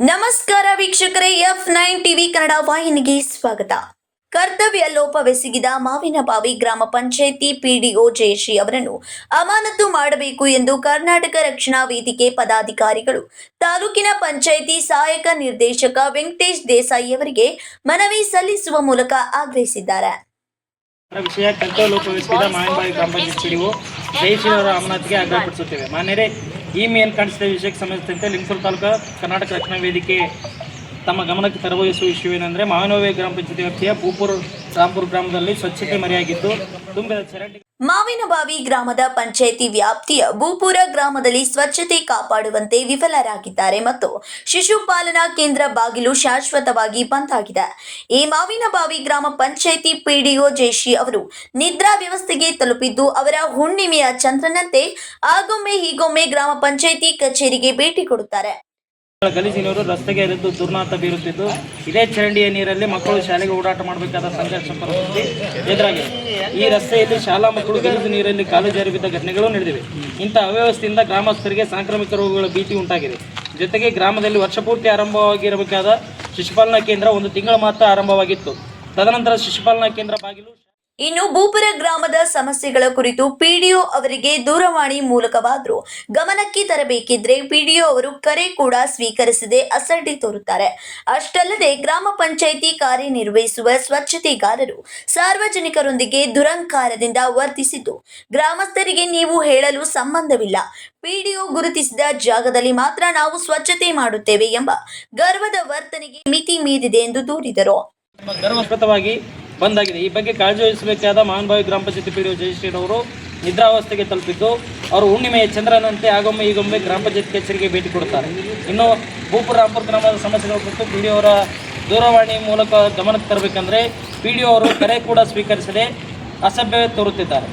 ನಮಸ್ಕಾರ ವೀಕ್ಷಕರೇ, F nine TV Kannada ವಾಹಿನಿಗೆ ಸ್ವಾಗತ. ಕರ್ತವ್ಯ ಲೋಪವೆಸಗಿದ ಮಾವಿನಬಾವಿ ಗ್ರಾಮ ಪಂಚಾಯಿತಿ ಪಿಡಿಒ ಜಯಶ್ರೀ ಅವರನ್ನು ಅಮಾನತು ಮಾಡಬೇಕು ಎಂದು ಕರ್ನಾಟಕ ರಕ್ಷಣಾ ವೇದಿಕೆ ಪದಾಧಿಕಾರಿಗಳು, ತಾಲೂಕಿನ ಪಂಚಾಯಿತಿ ಸಹಾಯಕ ನಿರ್ದೇಶಕ ವೆಂಕಟೇಶ್ ದೇಸಾಯಿ ಅವರಿಗೆ ಮನವಿ ಸಲ್ಲಿಸುವ ಮೂಲಕ ಆಗ್ರಹಿಸಿದ್ದಾರೆ. ವಿಷಯ ಕರ್ತವ್ಯ ಲೋಪವೆಸಗಿದ ಮಾವಿನಬಾವಿ ಗ್ರಾಮ ಪಂಚಾಯತ್ ಪಿಡಿಒ ಜಯಶ್ರೀ ಅವರ ಅಮಾನತಿಗೆ ಆಗ್ರಹಪಡಿಸುತ್ತೇವೆ. ಮಾನ್ಯರೇ ಈ ಮೇಲ್ ಕಾಣಿಸಿದ ವಿಷಯಕ್ಕೆ ಸಂಬಂಧಿಸಿದಂತೆ ಲಿಂಗಸೂರು ತಾಲೂಕು ಕರ್ನಾಟಕ ರಕ್ಷಣಾ ವೇದಿಕೆ ತಮ್ಮ ಗಮನಕ್ಕೆ ತರವಹಿಸುವ ವಿಷಯವೇನೆಂದರೆ ಮಾವಿನೋವೆ ಗ್ರಾಮ ಪಂಚಾಯತಿ ವ್ಯಾಪ್ತಿಯ ಪೂಪುರ್ ರಾಮ್ಪುರ್ ಗ್ರಾಮದಲ್ಲಿ ಸ್ವಚ್ಛತೆ ಮರೆಯಾಗಿದ್ದು ತುಂಬಿದ ಚರಂಡಿ ಮಾವಿನಬಾವಿ ಗ್ರಾಮದ ಪಂಚಾಯಿತಿ ವ್ಯಾಪ್ತಿಯ ಭೂಪುರ ಗ್ರಾಮದಲ್ಲಿ ಸ್ವಚ್ಛತೆ ಕಾಪಾಡುವಂತೆ ವಿಫಲರಾಗಿದ್ದಾರೆ ಮತ್ತು ಶಿಶುಪಾಲನಾ ಕೇಂದ್ರ ಬಾಗಿಲು ಶಾಶ್ವತವಾಗಿ ಬಂದ್ ಆಗಿದೆ. ಈ ಮಾವಿನಬಾವಿ ಗ್ರಾಮ ಪಂಚಾಯಿತಿ ಪಿಡಿಒ ಜೇಶಿ ಅವರು ನಿದ್ರಾ ವ್ಯವಸ್ಥೆಗೆ ತಲುಪಿದ್ದು, ಅವರ ಹುಣ್ಣಿಮೆಯ ಚಂದ್ರನಂತೆ ಆಗೊಮ್ಮೆ ಹೀಗೊಮ್ಮೆ ಗ್ರಾಮ ಪಂಚಾಯಿತಿ ಕಚೇರಿಗೆ ಭೇಟಿ ಕೊಡುತ್ತಾರೆ. ಗಲೀಜು ನೀರು ರಸ್ತೆಗೆ ಹರಿದು ದುರ್ನಾತ ಬೀರುತ್ತಿದ್ದು, ಇದೇ ಚರಂಡಿಯ ನೀರಲ್ಲಿ ಮಕ್ಕಳು ಶಾಲೆಗೆ ಓಡಾಟ ಮಾಡಬೇಕಾದ ಸಂಘರ್ಷ ಪರಿಸ್ಥಿತಿ ಎದುರಾಗಿದೆ. ಈ ರಸ್ತೆಯಲ್ಲಿ ಶಾಲಾ ಮಕ್ಕಳು ಗಲೀಜು ನೀರಲ್ಲಿ ಕಾಲು ಜಾರಿ ಬಿದ್ದ ಘಟನೆಗಳು ನಡೆದಿವೆ. ಇಂಥ ಅವ್ಯವಸ್ಥೆಯಿಂದ ಗ್ರಾಮಸ್ಥರಿಗೆ ಸಾಂಕ್ರಾಮಿಕ ರೋಗಗಳ ಭೀತಿ ಉಂಟಾಗಿದೆ. ಜೊತೆಗೆ ಗ್ರಾಮದಲ್ಲಿ ವರ್ಷಪೂರ್ತಿ ಆರಂಭವಾಗಿರಬೇಕಾದ ಶಿಶುಪಾಲನಾ ಕೇಂದ್ರ ಒಂದು ತಿಂಗಳ ಮಾತ್ರ ಆರಂಭವಾಗಿತ್ತು. ತದನಂತರ ಶಿಶುಪಾಲನಾ ಕೇಂದ್ರ ಬಾಗಿಲು ಇನ್ನು ಭೂಪುರ ಗ್ರಾಮದ ಸಮಸ್ಯೆಗಳ ಕುರಿತು ಪಿಡಿಒ ಅವರಿಗೆ ದೂರವಾಣಿ ಮೂಲಕವಾದರೂ ಗಮನಕ್ಕೆ ತರಬೇಕಿದ್ರೆ ಪಿಡಿಒ ಅವರು ಕರೆ ಕೂಡ ಸ್ವೀಕರಿಸದೆ ಅಸಡ್ಡಿ ತೋರುತ್ತಾರೆ. ಅಷ್ಟಲ್ಲದೆ ಗ್ರಾಮ ಪಂಚಾಯಿತಿ ಕಾರ್ಯನಿರ್ವಹಿಸುವ ಸ್ವಚ್ಛತೆಗಾರರು ಸಾರ್ವಜನಿಕರೊಂದಿಗೆ ದುರಂಕಾರದಿಂದ ವರ್ತಿಸಿದ್ದು, ಗ್ರಾಮಸ್ಥರಿಗೆ ನೀವು ಹೇಳಲು ಸಂಬಂಧವಿಲ್ಲ. ಪಿಡಿಒ ಗುರುತಿಸಿದ ಜಾಗದಲ್ಲಿ ಮಾತ್ರ ನಾವು ಸ್ವಚ್ಛತೆ ಮಾಡುತ್ತೇವೆ ಎಂಬ ಗರ್ವದ ವರ್ತನೆಗೆ ಮಿತಿ ಮೀರಿದೆ ಎಂದು ದೂರಿದರು. ಬಂದಾಗಿದೆ. ಈ ಬಗ್ಗೆ ಕಾಳಜಿ ವಹಿಸಬೇಕಾದ ಮಹಾನುಭಾವಿ ಗ್ರಾಮ ಪಂಚಾಯತಿ ಪಿ ಡಿ ಜಯಶ್ರೀರವರು ನಿದ್ರಾವಸ್ಥೆಗೆ ತಲುಪಿದ್ದು, ಅವರು ಹುಣ್ಣಿಮೆಯ ಚಂದ್ರನಂತೆ ಆಗೊಮ್ಮೆ ಈಗೊಮ್ಮೆ ಗ್ರಾಮ ಪಂಚಾಯತ್ ಕಚೇರಿಗೆ ಭೇಟಿ ಕೊಡುತ್ತಾರೆ. ಇನ್ನು ಭೂಪುರ ರಾಂಪುರ ಗ್ರಾಮದ ಸಮಸ್ಯೆಗಳ ಕುರಿತು ಪಿ ಡಿ ಅವರ ದೂರವಾಣಿ ಮೂಲಕ ಗಮನಕ್ಕೆ ತರಬೇಕಂದ್ರೆ ಪಿ ಡಿ ಅವರು ಕರೆ ಕೂಡ ಸ್ವೀಕರಿಸದೆ ಅಸಭ್ಯ ತೋರುತ್ತಿದ್ದಾರೆ.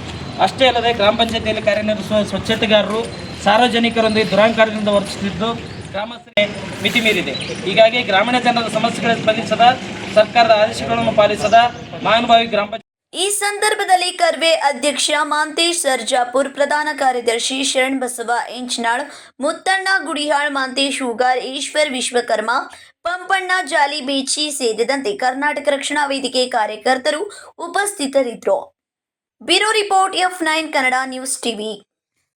ಅಷ್ಟೇ ಅಲ್ಲದೆ ಗ್ರಾಮ ಪಂಚಾಯತಿಯಲ್ಲಿ ಕಾರ್ಯನಿರ್ವಹಿಸುವ ಸ್ವಚ್ಛತೆಗಾರರು, ಸಾರ್ವಜನಿಕರೊಂದಿಗೆ ದುರಾಂಕಾರದಿಂದ ವರ್ತಿಸುತ್ತಿದ್ದು ಗ್ರಾಮಸ್ಥರಿಗೆ ಮಿತಿ ಮೀರಿದೆ ಹೀಗಾಗಿ ಗ್ರಾಮೀಣ ಜನರ ಸಮಸ್ಯೆಗಳ ಸ್ಪಂದಿಸದ ಸರ್ಕಾರದ ಆದೇಶಗಳನ್ನು ಪಾಲಿಸದ ಮಹಾನುಭಾವಿ ಗ್ರಾಮ ಈ ಸಂದರ್ಭದಲ್ಲಿ ಕರ್ವೆ ಅಧ್ಯಕ್ಷ ಮಾಂತೇಶ್ ಸರ್ಜಾಪುರ್ ಪ್ರಧಾನ ಕಾರ್ಯದರ್ಶಿ ಶರಣ್ ಬಸವ ಇಂಚ್ನಾಳ್, ಮುತ್ತಣ್ಣ ಗುಡಿಹಾಳ್ ಮಾಂತೇಶ್ ಹೂಗಾರ್, ಈಶ್ವರ್ ವಿಶ್ವಕರ್ಮ, ಪಂಪಣ್ಣ ಜಾಲಿ ಬೀಚಿ ಸೇರಿದಂತೆ ಕರ್ನಾಟಕ ರಕ್ಷಣಾ ವೇದಿಕೆ ಕಾರ್ಯಕರ್ತರು ಉಪಸ್ಥಿತರಿದ್ದರು. Bureau report F nine Kannada news TV.